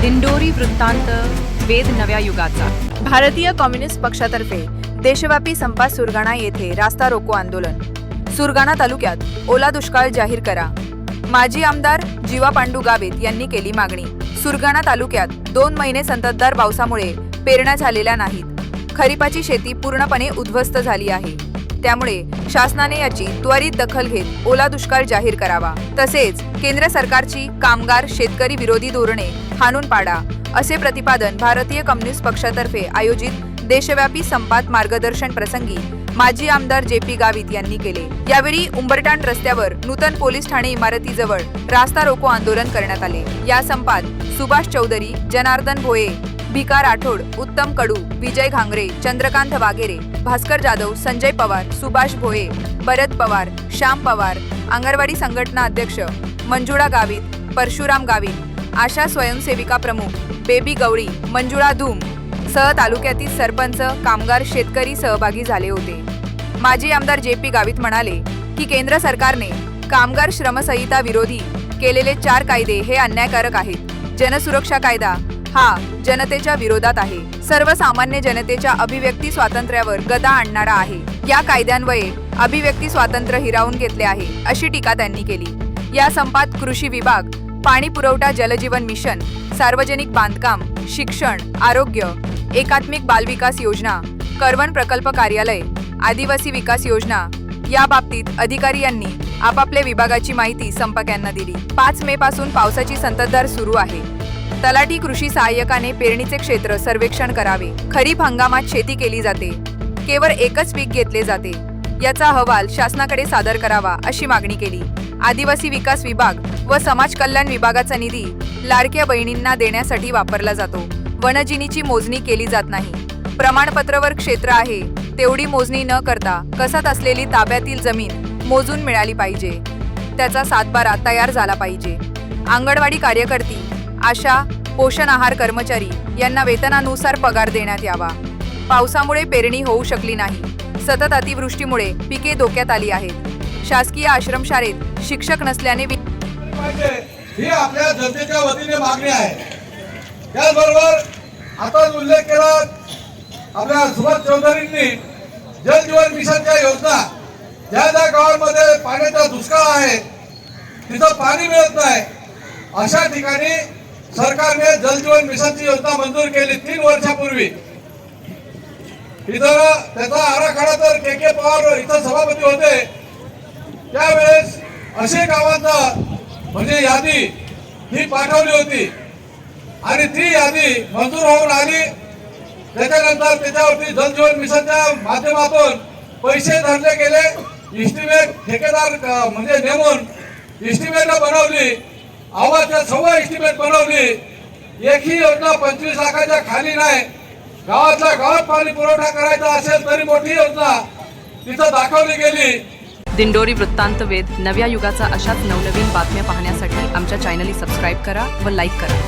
दिंडोरी वृत्तांत वेद नव्या युगाचा. भारतीय कम्युनिस्ट पक्षातर्फे देशव्यापी संपात सुरगाणा येथे रास्ता रोको आंदोलन. सुरगाणा तालुक्यात ओला दुष्काळ जाहीर करा. माजी आमदार जीवा पांडू गावित यांनी केली मागणी. सुरगाणा तालुक्यात दोन महिने संततधार पावसामुळे पेरण्या झालेल्या नाहीत. खरीपाची शेती पूर्णपणे उद्ध्वस्त झाली आहे. त्यामुळे शासनाने याची त्वरित दखल घेत ओला दुष्काळ जाहीर करावा. तसेच केंद्र सरकारची कामगार शेतकरी विरोधी धोरणे हाणून पाडा असे प्रतिपादन भारतीय कम्युनिस्ट पक्षातर्फे आयोजित देशव्यापी संपात मार्गदर्शन प्रसंगी माजी आमदार जे पी गावित यांनी केले. यावेळी उंबरटाण रस्त्यावर नूतन पोलीस ठाणे इमारतीजवळ रास्ता रोको आंदोलन करण्यात आले. या संपात सुभाष चौधरी जनार्दन भोये भिका राठोड उत्तम कडू विजय घांगरे चंद्रकांत वाघेरे भास्कर जाधव संजय पवार सुभाष भोये भरत पवार श्याम पवार अंगणवाडी संघटना अध्यक्ष मंजुळा गावित परशुराम गावित आशा स्वयंसेविका प्रमुख बेबी गवळी मंजुळा धूम सह तालुक्यातील सरपंच कामगार शेतकरी सहभागी झाले होते. माजी आमदार जे पी गावित म्हणाले की केंद्र सरकारने कामगार श्रमसंहिता विरोधी केलेले चार कायदे हे अन्यायकारक आहेत. जनसुरक्षा कायदा हा जनतेच्या विरोधात आहे. सर्वसामान्य जनतेच्या अभिव्यक्ती स्वातंत्र्यावर गदा आणणारा आहे. या कायद्यान्वये अभिव्यक्ती स्वातंत्र्य हिरावून घेतले आहे अशी टीका त्यांनी केली. या संपात कृषी विभाग पाणी पुरवठा जलजीवन मिशन सार्वजनिक बांधकाम शिक्षण आरोग्य एकात्मिक बालविकास योजना करवण प्रकल्प कार्यालय आदिवासी विकास योजना या बाबतीत अधिकारी यांनी आपापल्या विभागाची माहिती संपक्यांना दिली. पाच मे पासून पावसाची संततधार सुरू आहे. तलाठी कृषी सहाय्यकाने पेरणीचे क्षेत्र सर्वेक्षण करावे. खरीप हंगामात शेती केली जाते. केवळ एकच पीक घेतले जाते. याचा अहवाल शासनाकडे सादर करावा अशी मागणी केली. आदिवासी विकास विभाग व समाज कल्याण विभागाचा निधी लाडक्या बहिणींना देण्यासाठी वापरला जातो. वनजिनीची मोजणी केली जात नाही. प्रमाणपत्रवर क्षेत्र आहे तेवढी मोजणी न करता कसात असलेली ताब्यातील जमीन मोजून मिळाली पाहिजे. त्याचा सातबारा तयार झाला पाहिजे. अंगणवाडी कार्यकर्ती आशा पोषण आहार कर्मचारी यांना वेतनानुसार पगार देण्यात यावा. पावसामुळे पेरणी होऊ शकली नाही. सतत अतिवृष्टीमुळे पिके धोक्यात आली आहेत. शासकीय आश्रमशाळेत शिक्षक नसल्याने ही आपल्या जनतेच्या वतीने मागणी आहे. त्याचबरोबर आता उल्लेख केला आपल्या सुभाष चौधरींनी जल जीवन मिशनच्या योजना. ज्या ज्या गावांमध्ये पाण्याचा दुष्काळ आहे तिथं पाणी मिळत नाही. अशा ठिकाणी सरकारने जलजीवन मिशनची योजना मंजूर केली तीन वर्षापूर्वी. इथं त्याचा आराखडा तर के के पवार इथं सभापती होते. त्यावेळेस असे गावांचा म्हणजे यादी ही पाठवली होती. आणि ती यादी मंजूर होऊन आली. त्याच्यानंतर त्याच्यावरती जलजीवन मिशनच्या माध्यमातून पैसे धरले गेले. इस्टिमेट ठेकेदार म्हणजे नेमून इस्टिमेट बनवली. आवाच्या सव्वा एस्टिमेट बनवली. एकही योजना पंचवीस लाखाच्या खाली नाही. गावातल्या गावात पाणी पुरवठा करायचा असेल तरी मोठी योजना तिथं दाखवली गेली. दिंडोरी वृत्तांत वेद नव्या युगाचा अशाच नवनवीन बातम्या पाहण्यासाठी आमच्या चॅनलला सबस्क्राईब करा व लाईक करा.